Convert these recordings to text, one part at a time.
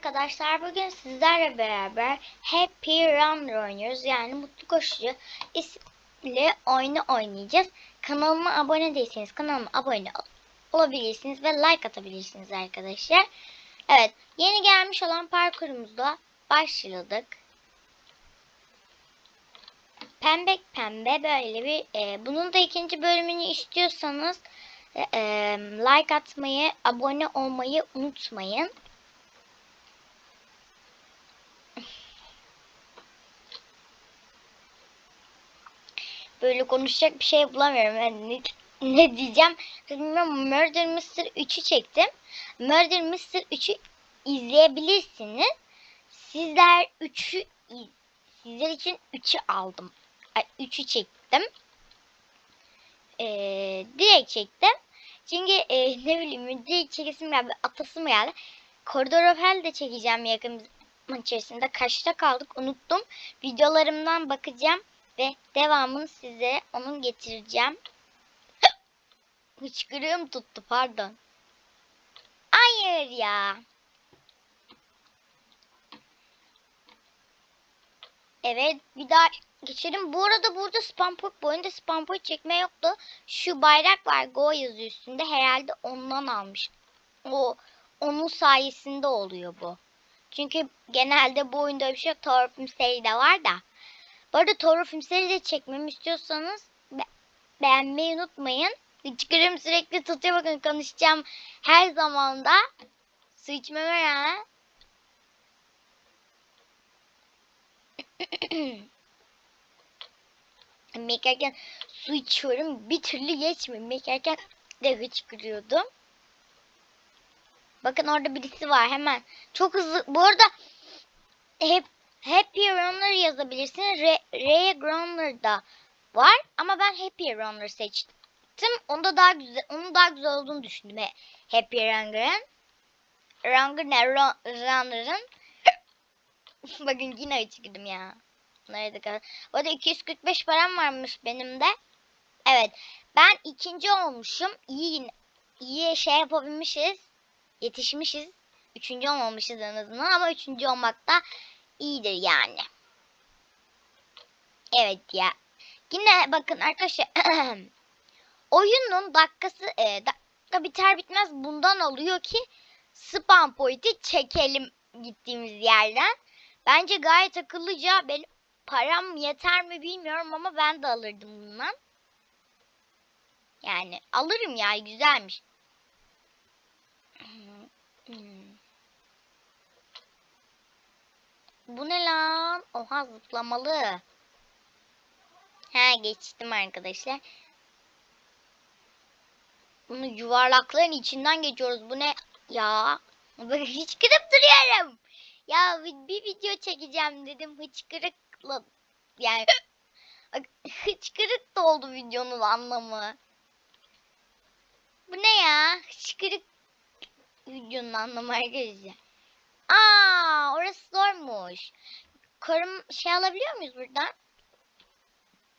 arkadaşlar bugün sizlerle beraber Happy Runner oynuyoruz. Yani Mutlu Koşucu isimli oyunu oynayacağız. Kanalıma abone değilseniz kanalıma abone ol- olabilirsiniz ve like atabilirsiniz arkadaşlar. Evet yeni gelmiş olan parkurumuzda başladık. Pembe pembe böyle bir e, bunun da ikinci bölümünü istiyorsanız e, e, like atmayı, abone olmayı unutmayın. Böyle konuşacak bir şey bulamıyorum. Ben ne, ne diyeceğim bilmiyorum. Murder Mystery 3'ü çektim. Murder Mystery 3'ü izleyebilirsiniz. Sizler 3'ü sizler için 3'ü aldım. Ay, 3'ü çektim. Ee, direkt çektim. Çünkü e, ne bileyim direkt çekesim geldi. Atasım geldi. Koridor of Hell de çekeceğim yakın zaman içerisinde. Kaçta kaldık unuttum. Videolarımdan bakacağım ve devamını size onun getireceğim. Hıçkırığım tuttu pardon. Hayır ya. Evet bir daha geçelim. Bu arada burada spam point, bu oyunda spam point çekme yoktu. Şu bayrak var Go yazıyor üstünde. Herhalde ondan almış. O onun sayesinde oluyor bu. Çünkü genelde bu oyunda bir şey yok. Of Mystery'de var da. Bu arada Tower of Mystery'i de çekmemi istiyorsanız be beğenmeyi unutmayın. Hıçkırığım sürekli tutuyor bakın konuşacağım her zamanda. Su içmeme rağmen. Mekerken su içiyorum bir türlü geçmiyor. Mekerken de hıçkırıyordum. Bakın orada birisi var hemen. Çok hızlı. Bu arada hep Happy Runner yazabilirsiniz. Re, Ray Runner da var ama ben Happy Runner seçtim. Onda daha güzel, onun daha güzel olduğunu düşündüm. Happy Runner'ın. Runner ne? Ru- Runner'ın. Bakın yine çıktım ya. Nerede? Bu arada 245 param varmış benim de. Evet. Ben ikinci olmuşum. İyi iyi şey yapabilmişiz. Yetişmişiz. Üçüncü olmamışız en azından ama üçüncü olmak da iyidir yani. Evet ya. Yine bakın arkadaşlar. oyunun dakikası e, dakika biter bitmez bundan alıyor ki spam point'i çekelim gittiğimiz yerden. Bence gayet akıllıca. Benim param yeter mi bilmiyorum ama ben de alırdım bundan. Yani alırım ya güzelmiş. Bu ne lan? Oha zıplamalı. He geçtim arkadaşlar. Bunu yuvarlakların içinden geçiyoruz. Bu ne? Ya. Böyle hıçkırıp duruyorum. Ya bir, bir video çekeceğim dedim. Hıçkırıkla yani hıçkırık da oldu videonun anlamı. Bu ne ya? Hıçkırık videonun anlamı arkadaşlar. Aa, orası zormuş. Karım şey alabiliyor muyuz buradan?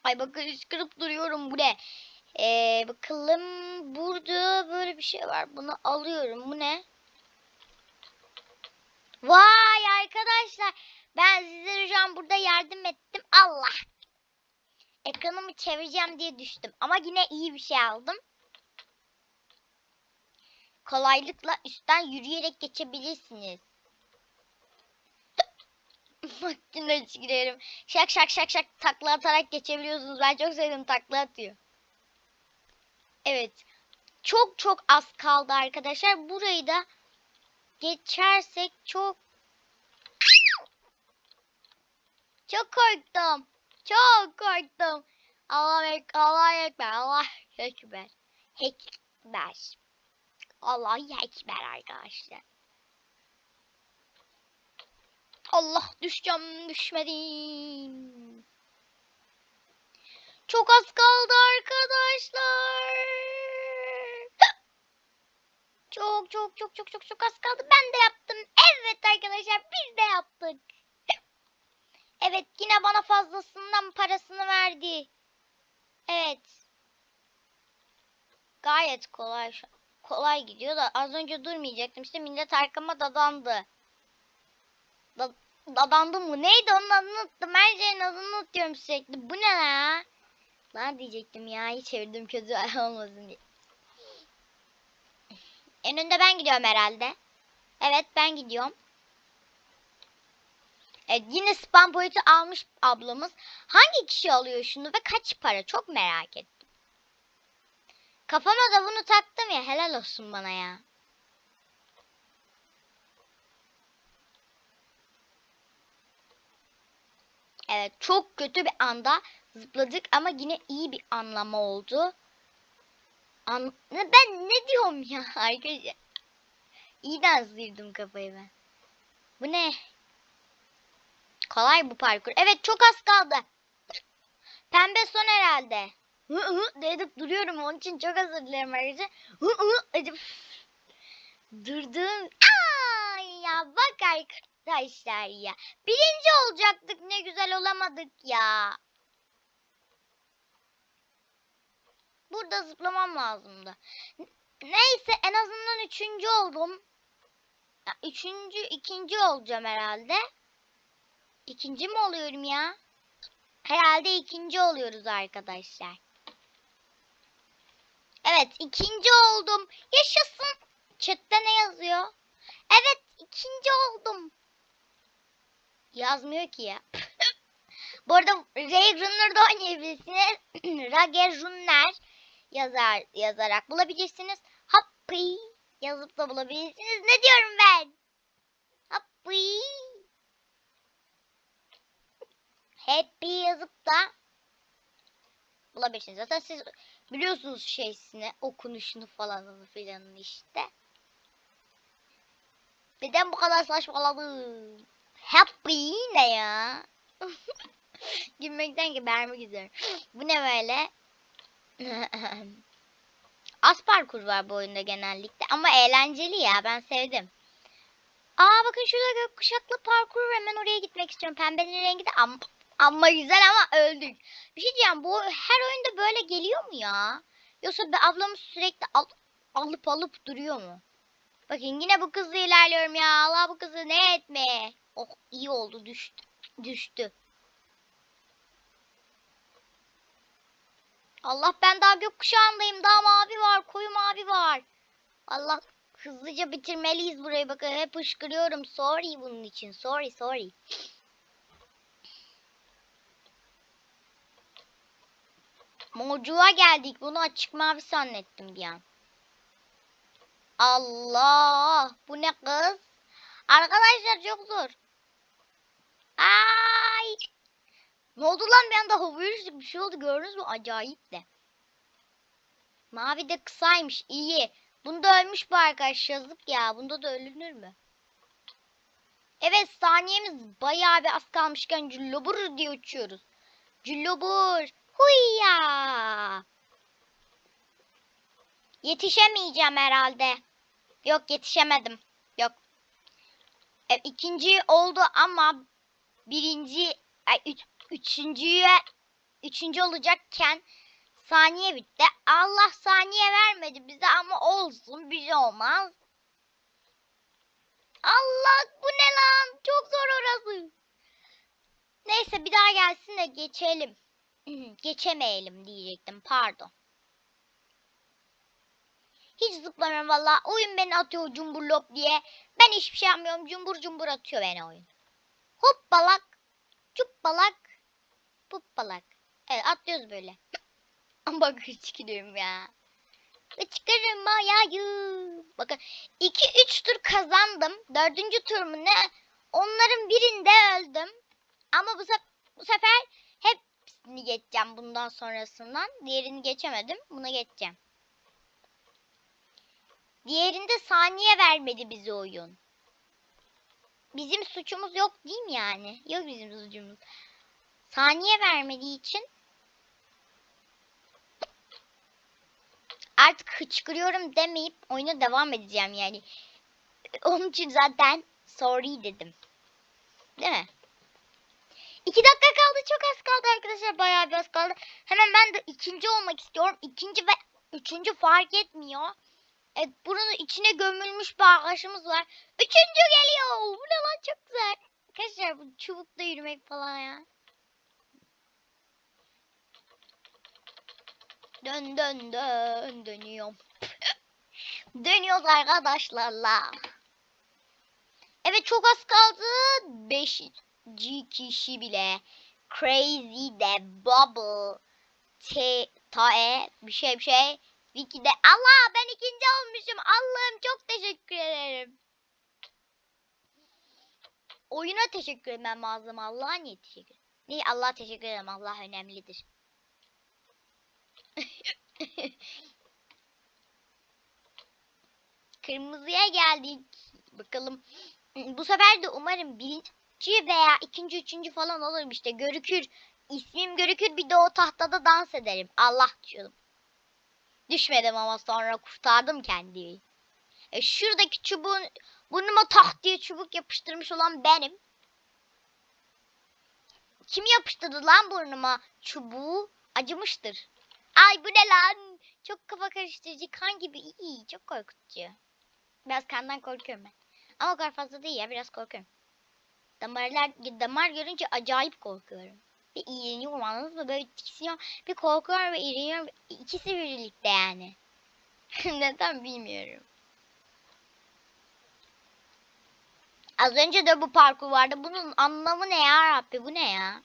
Ay bakın hıçkırıp duruyorum bu ne? Ee, bakalım burada böyle bir şey var. Bunu alıyorum. Bu ne? Vay arkadaşlar. Ben size şu an burada yardım ettim. Allah. Ekranımı çevireceğim diye düştüm. Ama yine iyi bir şey aldım. Kolaylıkla üstten yürüyerek geçebilirsiniz. Makine girerim. Şak şak şak şak takla atarak geçebiliyorsunuz. Ben çok sevdim takla atıyor. Evet. Çok çok az kaldı arkadaşlar. Burayı da geçersek çok çok korktum. Çok korktum. Allah ek Allah ekber. Allah ekber. Ekber. Allah ekber arkadaşlar. Allah düşeceğim düşmedim. Çok az kaldı arkadaşlar. Çok çok çok çok çok çok az kaldı. Ben de yaptım. Evet arkadaşlar biz de yaptık. Evet yine bana fazlasından parasını verdi. Evet. Gayet kolay Kolay gidiyor da az önce durmayacaktım. İşte millet arkama dadandı. Da, dadandım mı? Neydi onun adını unuttum. Her şeyin adını unutuyorum sürekli. Bu ne ya? Lan diyecektim ya. İyi çevirdim kötü olmasın diye. En önde ben gidiyorum herhalde. Evet ben gidiyorum. Evet yine spam boyutu almış ablamız. Hangi kişi alıyor şunu ve kaç para? Çok merak ettim. Kafama da bunu taktım ya helal olsun bana ya. Evet çok kötü bir anda zıpladık ama yine iyi bir anlama oldu. An ben ne diyorum ya arkadaşlar. İyiden sıyırdım kafayı ben. Bu ne? Kolay bu parkur. Evet çok az kaldı. Pembe son herhalde. Hı hı dedim duruyorum onun için çok özür dilerim. Hı hı. Durdum. Ay ya bak arkadaşlar ya. Birinci olacaktık ne güzel olamadık ya. Burada zıplamam lazımdı. Neyse en azından üçüncü oldum. Üçüncü, ikinci olacağım herhalde. İkinci mi oluyorum ya? Herhalde ikinci oluyoruz arkadaşlar. Evet ikinci oldum. Yaşasın. Chatte ne yazıyor? Evet ikinci oldum. Yazmıyor ki ya. Bu arada Ray Runner'da oynayabilirsiniz. Rage Runner yazar, yazarak bulabilirsiniz. Happy yazıp da bulabilirsiniz. Ne diyorum ben? Happy. Happy yazıp da bulabilirsiniz. Zaten siz biliyorsunuz şeysini, okunuşunu falan filan işte. Neden bu kadar saçmaladım? Happy ne ya? Gülmekten gebermek üzere. Bu ne böyle? Az parkur var bu oyunda genellikle ama eğlenceli ya ben sevdim. Aa bakın şurada gökkuşaklı parkur var. hemen oraya gitmek istiyorum. Pembenin rengi de amma, amma güzel ama öldük. Bir şey diyeceğim bu her oyunda böyle geliyor mu ya? Yoksa ablamız sürekli al, alıp alıp duruyor mu? Bakın yine bu kızla ilerliyorum ya. Allah bu kızı ne etme. Oh iyi oldu düştü. Düştü. Allah ben daha gökkuşağındayım. Daha mavi var. Koyu mavi var. Allah hızlıca bitirmeliyiz burayı. Bakın hep ışkırıyorum. Sorry bunun için. Sorry sorry. Morcuğa geldik. Bunu açık mavi zannettim bir an. Allah! Bu ne kız? Arkadaşlar çok zor. Ay! Ne oldu lan bir anda havaya uçtuk. Bir şey oldu gördünüz mü? Acayip de. Mavi de kısaymış. iyi. Bunda ölmüş bu arkadaş. Yazık ya. Bunda da ölünür mü? Evet saniyemiz bayağı bir az kalmışken cüllobur diye uçuyoruz. Cüllobur. Huyya. Yetişemeyeceğim herhalde. Yok yetişemedim. Yok. E, ikinci oldu ama birinci üç, üçüncüye üçüncü olacakken saniye bitti. Allah saniye vermedi bize ama olsun bir şey olmaz. Allah bu ne lan? Çok zor orası. Neyse bir daha gelsin de geçelim. Geçemeyelim diyecektim pardon. Zıplamıyorum valla. Oyun beni atıyor cumbur lop diye. Ben hiçbir şey yapmıyorum. Cumbur cumbur atıyor beni oyun. Hoppalak. Cuppalak. Puppalak. Evet atlıyoruz böyle. Ama gidiyorum ya. Çıkarım ayağım. Bakın 2-3 tur kazandım. Dördüncü tur mu ne? Onların birinde öldüm. Ama bu, sef bu sefer hepsini geçeceğim bundan sonrasından. Diğerini geçemedim. Buna geçeceğim. Diğerinde saniye vermedi bize oyun. Bizim suçumuz yok değil mi yani? Yok bizim suçumuz. Saniye vermediği için artık hıçkırıyorum demeyip oyuna devam edeceğim yani. Onun için zaten sorry dedim. Değil mi? İki dakika kaldı. Çok az kaldı arkadaşlar. Bayağı bir az kaldı. Hemen ben de ikinci olmak istiyorum. İkinci ve üçüncü fark etmiyor. Evet bunun içine gömülmüş bir arkadaşımız var. Üçüncü geliyor. Bu ne lan çok güzel. arkadaşlar bu çubukla yürümek falan ya. Dön dön dön dönüyorum. Dönüyoruz arkadaşlarla. Evet çok az kaldı. 5 kişi bile. Crazy de Bubble. T Tae bir şey bir şey. Vicky de Allah ben ikinci olmuşum. Allah'ım çok teşekkür ederim. Oyuna teşekkür etmem lazım. Allah'a niye teşekkür Niye Allah'a teşekkür ederim. Allah önemlidir. Kırmızıya geldik. Bakalım. Bu sefer de umarım birinci veya ikinci, üçüncü falan olurum işte. Görükür. İsmim görükür bir de o tahtada dans ederim. Allah diyordum. Düşmedim ama sonra kurtardım kendimi. E şuradaki çubuğun burnuma tak diye çubuk yapıştırmış olan benim. Kim yapıştırdı lan burnuma çubuğu? Acımıştır. Ay bu ne lan? Çok kafa karıştırıcı kan gibi iyi çok korkutucu. Biraz kandan korkuyorum ben. Ama o kadar fazla değil ya biraz korkuyorum. Damarlar, damar görünce acayip korkuyorum. Bir iğreniyorum anladınız mı? Böyle tiksiniyorum. Bir korkuyorum ve iğreniyorum. İkisi birlikte yani. Neden bilmiyorum. Az önce de bu parkur vardı. Bunun anlamı ne ya Rabbi? Bu ne ya?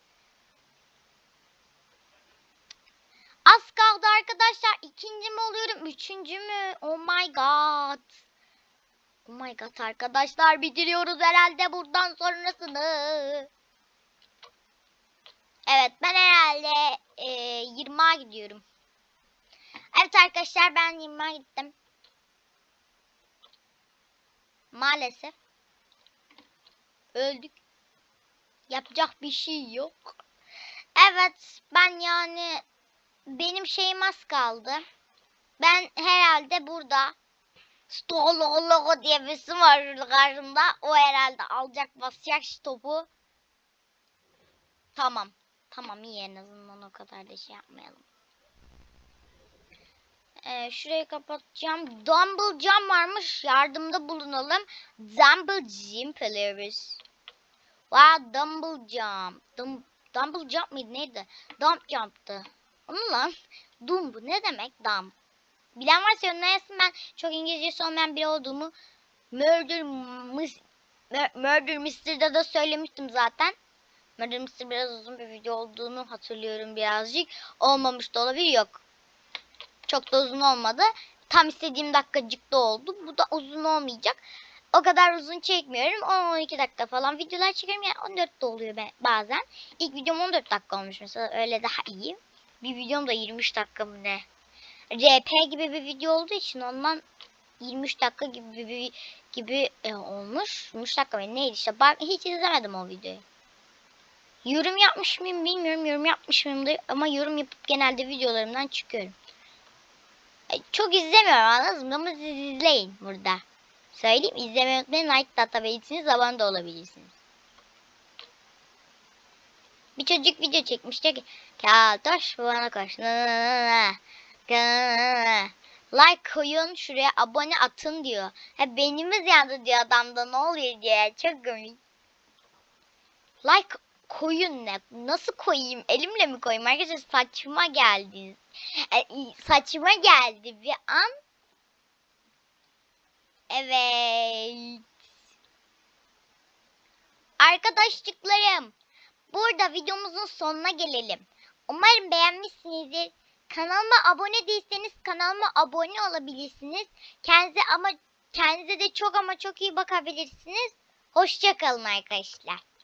Az kaldı arkadaşlar. İkinci mi oluyorum? Üçüncü mü? Oh my god. Oh my god arkadaşlar bitiriyoruz herhalde buradan sonrasını. Evet ben herhalde e, 20'a gidiyorum. Evet arkadaşlar ben 20'a gittim. Maalesef. Öldük. Yapacak bir şey yok. Evet ben yani benim şeyim az kaldı. Ben herhalde burada Stololo diye bir isim var karşımda. O herhalde alacak basacak topu. Tamam. Tamam iyi en azından o kadar da şey yapmayalım. Ee, şurayı kapatacağım. Dumble Jump varmış. Yardımda bulunalım. Dumble Jump alıyoruz. Wow, Dumble Jump. Dum Dumble Jump mıydı neydi? Dump Jump'tı. Onu lan. Dumb ne demek? Dump. Bilen varsa yorumlara yazsın ben çok İngilizcesi olmayan biri olduğumu Murder, Murder Mystery'de de söylemiştim zaten. Mystery biraz uzun bir video olduğunu hatırlıyorum birazcık. Olmamış da olabilir yok. Çok da uzun olmadı. Tam istediğim dakikacıkta oldu. Bu da uzun olmayacak. O kadar uzun çekmiyorum. 10-12 dakika falan videolar çekiyorum. Yani 14 de oluyor ben, bazen. İlk videom 14 dakika olmuş mesela. Öyle daha iyi. Bir videom da 23 dakika mı ne? RP gibi bir video olduğu için ondan 23 dakika gibi gibi e, olmuş. 23 dakika mı neydi işte. Bak hiç izlemedim o videoyu. Yorum yapmış mıyım bilmiyorum. Yorum yapmış mıyım ama yorum yapıp genelde videolarımdan çıkıyorum. Çok izlemiyorum anladınız mı? Ama siz izleyin burada. Söyleyeyim izlemeyi unutmayın. Like da atabilirsiniz. Abone de olabilirsiniz. Bir çocuk video çekmiş diyor ki Keltoş bana koş. Like koyun şuraya abone atın diyor. Ha beynimiz yandı diyor adamda ne oluyor diye. Çok komik. Like koyun ne? Nasıl koyayım? Elimle mi koyayım? Arkadaşlar saçma geldi. E, saçma geldi bir an. Evet. Arkadaşlıklarım. Burada videomuzun sonuna gelelim. Umarım beğenmişsinizdir. Kanalıma abone değilseniz kanalıma abone olabilirsiniz. Kendinize ama kendinize de çok ama çok iyi bakabilirsiniz. Hoşçakalın arkadaşlar.